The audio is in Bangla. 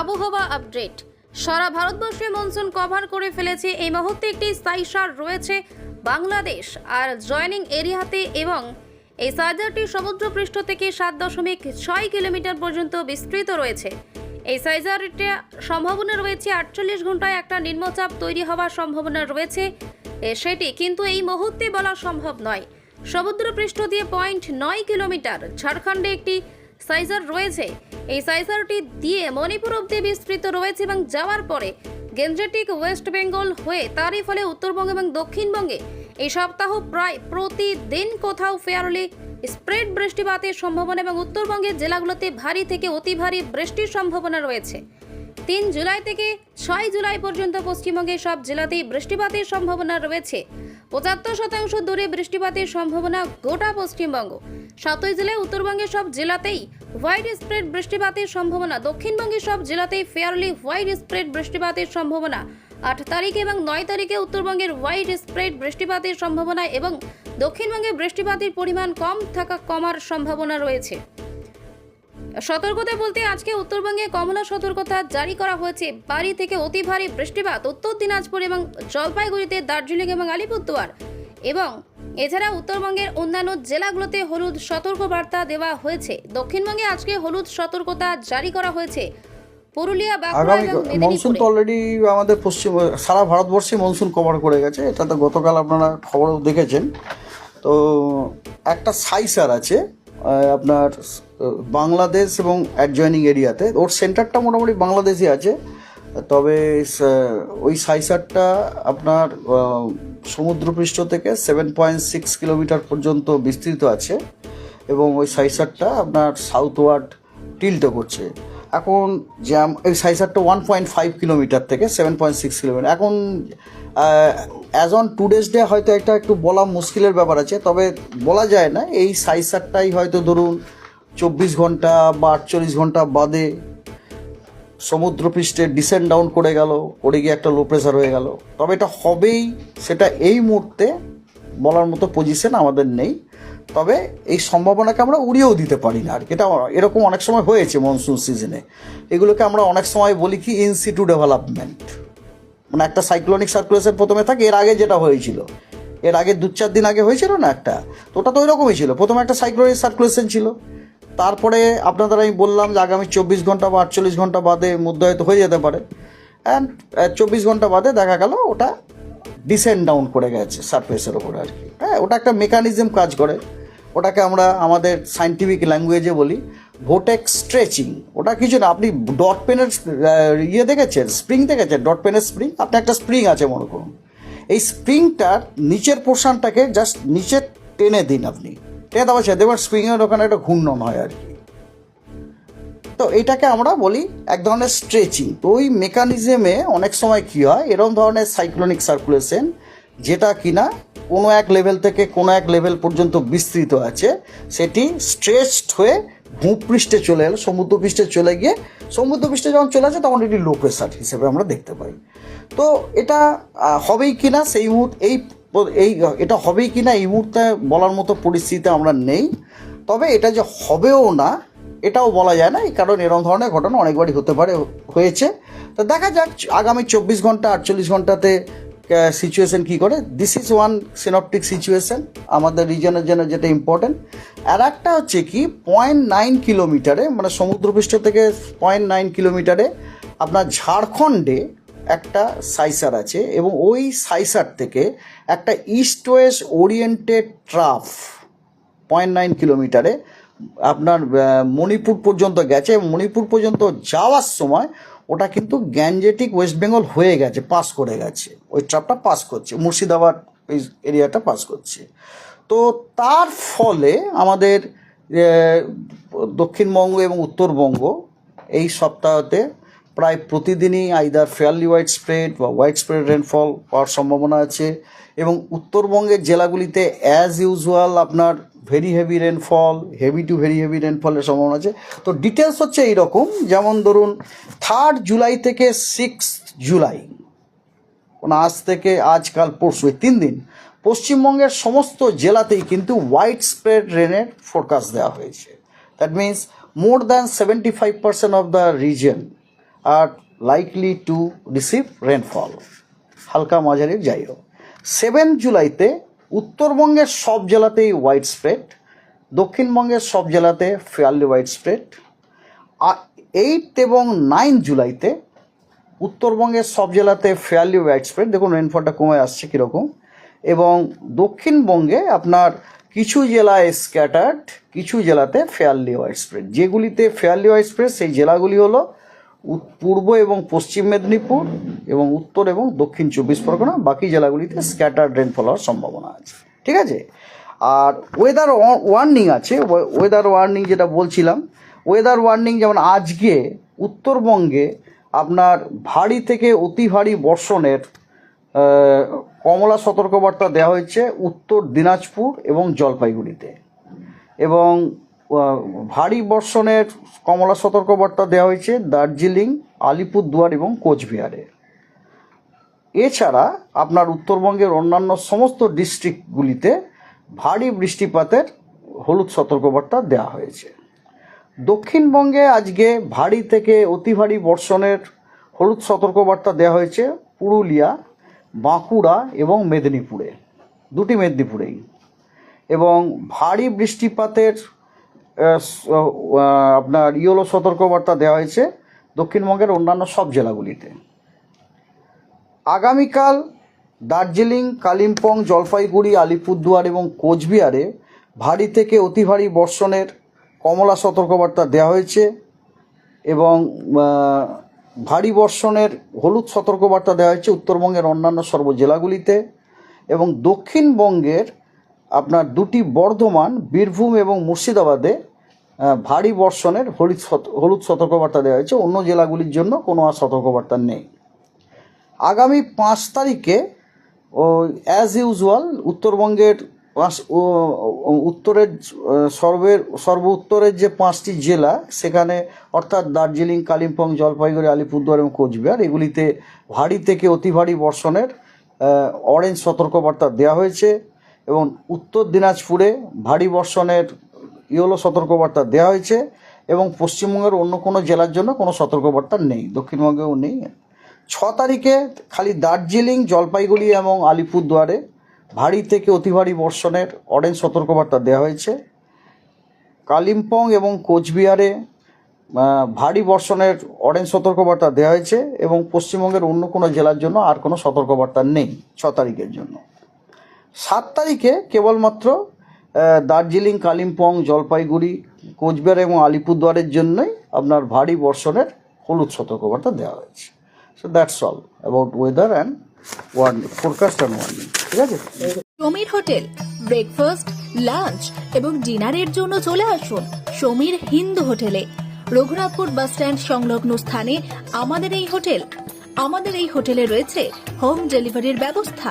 আবহাওয়া আপডেট। সারা ভারতবর্ষে মনসুন কভার করে ফেলেছে এই মুহূর্তে একটি সাইসার রয়েছে বাংলাদেশ। আর জয়নিং এরিয়াতে এবং এই সাইজারটি সমুদ্রপৃষ্ঠ থেকে সাত দশমিক ছয় কিলোমিটার পর্যন্ত বিস্তৃত রয়েছে। এই সাইজারটা সম্ভাবনা রয়েছে আটচল্লিশ ঘন্টায় একটা নিম্নচাপ তৈরি হওয়ার সম্ভাবনা রয়েছে সেটি কিন্তু এই মুহূর্তে বলা সম্ভব নয়। সমুদ্রপৃষ্ঠ দিয়ে পয়েন্ট নয় কিলোমিটার, ঝাড়খণ্ডে একটি সাইজার রয়েছে। এই সাইজারটি দিয়ে মণিপুর অব্দি বিস্তৃত রয়েছে এবং যাওয়ার পরে গেঞ্জেটিক ওয়েস্ট বেঙ্গল হয়ে তারই ফলে উত্তরবঙ্গ এবং দক্ষিণবঙ্গে এই সপ্তাহ প্রায় প্রতিদিন কোথাও ফেয়ারলি স্প্রেড বৃষ্টিপাতের সম্ভাবনা এবং উত্তরবঙ্গের জেলাগুলোতে ভারী থেকে অতি ভারী বৃষ্টির সম্ভাবনা রয়েছে। তিন জুলাই থেকে ছয় জুলাই পর্যন্ত পশ্চিমবঙ্গের সব জেলাতেই বৃষ্টিপাতের সম্ভাবনা রয়েছে। পঁচাত্তর শতাংশ দূরে বৃষ্টিপাতের সম্ভাবনা গোটা পশ্চিমবঙ্গ। সাতই জেলায় উত্তরবঙ্গের সব জেলাতেই হোয়াইট স্প্রেড বৃষ্টিপাতের সম্ভাবনা। দক্ষিণবঙ্গের সব জেলাতেই ফেয়ারলি হোয়াইট স্প্রেড বৃষ্টিপাতের সম্ভাবনা। আট তারিখ এবং নয় তারিখে উত্তরবঙ্গের হোয়াইট স্প্রেড বৃষ্টিপাতের সম্ভাবনা এবং দক্ষিণবঙ্গে বৃষ্টিপাতের পরিমাণ কম থাকা কমার সম্ভাবনা রয়েছে। সতর্কতা বলতে আজকে উত্তরবঙ্গে কমলা সতর্কতা জারি করা হয়েছে। বাড়ি থেকে অতি ভারী বৃষ্টিপাত উত্তর দিনাজপুর এবং জলপাইগুড়িতে দার্জিলিং এবং আলিপুরদুয়ার এবং এছাড়া উত্তরবঙ্গের অন্যান্য জেলাগুলোতে হলুদ সতর্কবার্তা দেওয়া হয়েছে। দক্ষিণবঙ্গে আজকে হলুদ সতর্কতা জারি করা হয়েছে। পুরুলিয়া বাঁকুড়া এবং মনসুন তো অলরেডি আমাদের পশ্চিম সারা ভারতবর্ষে মনসুন কভার করে গেছে। এটা তো গতকাল আপনারা খবরও দেখেছেন। তো একটা সাইসার আছে আপনার বাংলাদেশ এবং অ্যাডজয়নিং এরিয়াতে ওর সেন্টারটা মোটামুটি বাংলাদেশে আছে। তবে ওই সাইসারটা আপনার সমুদ্রপৃষ্ঠ থেকে সেভেন পয়েন্ট সিক্স কিলোমিটার পর্যন্ত বিস্তৃত আছে এবং ওই সাইসারটা আপনার সাউথ ওয়ার্ড টিল্টে করছে। এখন জ্যাম এই সাইসারটা ওয়ান পয়েন্ট ফাইভ কিলোমিটার থেকে সেভেন পয়েন্ট সিক্স কিলোমিটার এখন as on today's day হয়তো একটা একটু বলা মুশকিলের ব্যাপার আছে, তবে বলা যায় না, এই সাইসারটাই হয়তো ধরুন চব্বিশ ঘণ্টা বা আটচল্লিশ ঘণ্টা বাদে সমুদ্রপৃষ্ঠে ডিসেন্ড ডাউন করে গেল করে গিয়ে একটা লো প্রেশার হয়ে গেল। তবে এটা হবেই, সেটা এই মুহূর্তে বলার মতো পজিশন আমাদের নেই। তবে এই সম্ভাবনাকে আমরা উড়িয়েও দিতে পারি না আর কি। এটা এরকম অনেক সময় হয়েছে মনসুন সিজনে এগুলোকে আমরা অনেক সময় বলি কি ইনসিটু ডেভেলপমেন্ট মানে একটা সাইক্লোনিক সার্কুলেশন প্রথমে থাকে, এর আগে যেটা হয়েছিল। এর আগে দু চার দিন আগে হয়েছিল না একটা? তো ওটা তো ওই রকমই ছিল। প্রথমে একটা সাইক্লোনিক সার্কুলেশন ছিল। তারপরে আপনাদের আমি বললাম যে আগামী চব্বিশ ঘণ্টা বা আটচল্লিশ ঘণ্টা বাদে মধ্যে হয়তো হয়ে যেতে পারে। অ্যান্ড চব্বিশ ঘণ্টা বাদে দেখা গেল ওটা ডিসেন্ড ডাউন করে গেছে সারফেসের ওপরে আর কি। হ্যাঁ ওটা একটা মেকানিজম কাজ করে। ওটাকে আমরা আমাদের সাইন্টিফিক ল্যাঙ্গুয়েজে বলি ভোটেক স্ট্রেচিং ওটা কিছু না, আপনি ডট পেনের ইয়ে দেখেছেন? স্প্রিং দেখেছেন? ডট পেনের স্প্রিং আপনি একটা স্প্রিং আছে মনে করুন। এই স্প্রিংটার নিচের পোর্শনটাকে জাস্ট নিচে টেনে দিন আপনি। টেনে দেওয়া সে দেখবেন স্প্রিংয়ের ওখানে একটা ঘূর্ণন হয় আর কি। তো এটাকে আমরা বলি এক ধরনের স্ট্রেচিং তো ওই মেকানিজমে অনেক সময় কী হয় এরকম ধরনের সাইক্লোনিক সার্কুলেশন যেটা কিনা কোনো এক লেভেল থেকে কোনো এক লেভেল পর্যন্ত বিস্তৃত আছে, সেটি স্ট্রেচড হয়ে ভূপৃষ্ঠে চলে এলো, সমুদ্রপৃষ্ঠে চলে গিয়ে সমুদ্রপৃষ্ঠে যখন চলে আসে, তখন এটি লো প্রেশার হিসেবে আমরা দেখতে পাই। তো এটা হবেই কিনা সেই মুহূর্তে, এই এই, এটা হবেই কি না? এই মুহূর্তে বলার মতো পরিস্থিতিতে আমরা নেই। তবে এটা যে হবেও না, এটাও বলা যায় না। এই কারণ এরকম ধরনের ঘটনা অনেকবারই হতে পারে, হয়েছে। তো দেখা যাক, আগামী চব্বিশ ঘণ্টা, আটচল্লিশ ঘন্টাতে সিচুয়েশন কী করে? This is one synoptic situation আমাদের রিজনের জন্য যেটা ইম্পর্টেন্ট আর একটা হচ্ছে কি পয়েন্ট নাইন কিলোমিটারে মানে সমুদ্রপৃষ্ঠ থেকে পয়েন্ট নাইন কিলোমিটারে আপনার ঝাড়খণ্ডে একটা সাইসার আছে এবং ওই সাইসার থেকে একটা east west oriented trough point nine কিলোমিটারে আপনার মণিপুর পর্যন্ত গেছে এবং মণিপুর পর্যন্ত যাওয়ার সময় ওটা কিন্তু গ্যাঞ্জেটিক ওয়েস্ট বেঙ্গল হয়ে গেছে, পাস করে গেছে। ওই ট্রাপটা পাস করছে, মুর্শিদাবাদ এই এরিয়াটা পাস করছে। তো তার ফলে আমাদের দক্ষিণবঙ্গ এবং উত্তরবঙ্গ এই সপ্তাহতে প্রায় প্রতিদিনই আইদার ফেয়ারলি হোয়াইট স্প্রেড বা হোয়াইট স্প্রেড রেনফল হওয়ার সম্ভাবনা আছে এবং উত্তরবঙ্গের জেলাগুলিতে অ্যাজ ইউজুয়াল আপনার very heavy rainfall heavy to very heavy রেনফলের সম্ভাবনা আছে। তো ডিটেলস হচ্ছে এইরকম, যেমন ধরুন থার্ড জুলাই থেকে সিক্স জুলাই মানে আজ থেকে আজকাল পরশু, এই তিন দিন, পশ্চিমবঙ্গের সমস্ত জেলাতেই কিন্তু হোয়াইট স্প্রেড রেনের ফোরকাস্ট দেওয়া হয়েছে। That means more than seventy five percent of the region are likely to receive rainfall হালকা মাঝারি যাই হোক। সেভেন জুলাইতে উত্তরবঙ্গের সব জেলাতেই হোয়াইট স্প্রেড দক্ষিণবঙ্গের সব জেলাতে ফেয়ারলি হোয়াইট স্প্রেড এইট এবং নাইন জুলাইতে উত্তরবঙ্গের সব জেলাতে ফেয়ারলি হোয়াইট স্প্রেড দেখুন রেনফলটা কমে আসছে কীরকম। এবং দক্ষিণবঙ্গে আপনার কিছু জেলায় স্ক্যাটার্ড কিছু জেলাতে ফেয়ারলি হোয়াইট স্প্রেড যেগুলিতে ফেয়ারলি হোয়াইট স্প্রেড সেই জেলাগুলি হলো পূর্ব এবং পশ্চিম মেদিনীপুর এবং উত্তর এবং দক্ষিণ চব্বিশ পরগনা, বাকি জেলাগুলিতে স্ক্যাটার্ড রেনফল হওয়ার সম্ভাবনা আছে। ঠিক আছে? আর ওয়েদার ওয়ার্নিং আছে। ওয়েদার ওয়ার্নিং যেটা বলছিলাম ওয়েদার ওয়ার্নিং যেমন আজকে, উত্তরবঙ্গে আপনার ভারী থেকে অতি ভারী বর্ষণের কমলা সতর্কবার্তা দেওয়া হয়েছে উত্তর দিনাজপুর এবং জলপাইগুড়িতে। এবং ভারী বর্ষণের কমলা সতর্কবার্তা দেওয়া হয়েছে দার্জিলিং, আলিপুরদুয়ার এবং কোচবিহারে। এছাড়া আপনার উত্তরবঙ্গের অন্যান্য সমস্ত ডিস্ট্রিক্টগুলিতে ভারী বৃষ্টিপাতের হলুদ সতর্কবার্তা দেওয়া হয়েছে। দক্ষিণবঙ্গে আজকে ভারী থেকে অতি ভারী বর্ষণের হলুদ সতর্কবার্তা দেওয়া হয়েছে পুরুলিয়া, বাঁকুড়া এবং মেদিনীপুরে। দুটি মেদিনীপুরেই। এবং ভারী বৃষ্টিপাতের আপনার ইয়েলো সতর্কবার্তা দেওয়া হয়েছে দক্ষিণবঙ্গের অন্যান্য সব জেলাগুলিতে। আগামীকাল দার্জিলিং, কালিম্পং, জলপাইগুড়ি, আলিপুরদুয়ার এবং কোচবিহারে ভারী থেকে অতি ভারী বর্ষণের কমলা সতর্কবার্তা দেওয়া হয়েছে এবং ভারী বর্ষণের হলুদ সতর্কবার্তা দেওয়া হয়েছে উত্তরবঙ্গের অন্যান্য সর্ব জেলাগুলিতে এবং দক্ষিণবঙ্গের আপনার দুটি বর্ধমান, বীরভূম এবং মুর্শিদাবাদে ভারী বর্ষণের হলুদ হলুদ সতর্কবার্তা দেওয়া হয়েছে। অন্য জেলাগুলির জন্য কোনো আর সতর্কবার্তা নেই। আগামী পাঁচ তারিখে, ও অ্যাজ ইউজুয়াল উত্তরবঙ্গের পাঁচ উত্তরের সর্বের, সর্ব উত্তরের যে পাঁচটি জেলা, সেখানে অর্থাৎ দার্জিলিং, কালিম্পং, জলপাইগুড়ি, আলিপুরদুয়ার এবং কোচবিহার, এগুলিতে ভারী থেকে অতি ভারী বর্ষণের অরেঞ্জ সতর্কবার্তা দেওয়া হয়েছে। এবং উত্তর দিনাজপুরে ভারী বর্ষণের ইয়েলো সতর্কবার্তা দেওয়া হয়েছে এবং পশ্চিমবঙ্গের অন্য কোনো জেলার জন্য কোনো সতর্কবার্তা নেই, দক্ষিণবঙ্গেও নেই। ছ তারিখে খালি দার্জিলিং, জলপাইগুড়ি এবং আলিপুরদুয়ারে ভারী থেকে অতি ভারী বর্ষণের অরেঞ্জ সতর্কবার্তা দেওয়া হয়েছে। কালিম্পং এবং কোচবিহারে ভারী বর্ষণের অরেঞ্জ সতর্কবার্তা দেওয়া হয়েছে এবং পশ্চিমবঙ্গের অন্য কোনো জেলার জন্য আর কোনো সতর্কবার্তা নেই ছ তারিখের জন্য। সাত তারিখে কেবলমাত্র দার্জিলিং, কালিম্পং, জলপাইগুড়ি, কোচবিহার এবং আলিপুরদুয়ারের জন্যই আপনার ভারী বর্ষণের হলুদ সতর্কবার্তা দেওয়া হয়েছে। So that's all about weather and warning forecast and warning ঠিক আছে? সমীর হোটেল ব্রেকফাস্ট লাঞ্চ এবং ডিনারের জন্য চলে আসুন সমীর হিন্দু হোটেলে। রঘুনাথপুর বাস স্ট্যান্ড সংলগ্ন স্থানে আমাদের এই হোটেল, আমাদের এই হোটেলে রয়েছে হোম ডেলিভারির ব্যবস্থা।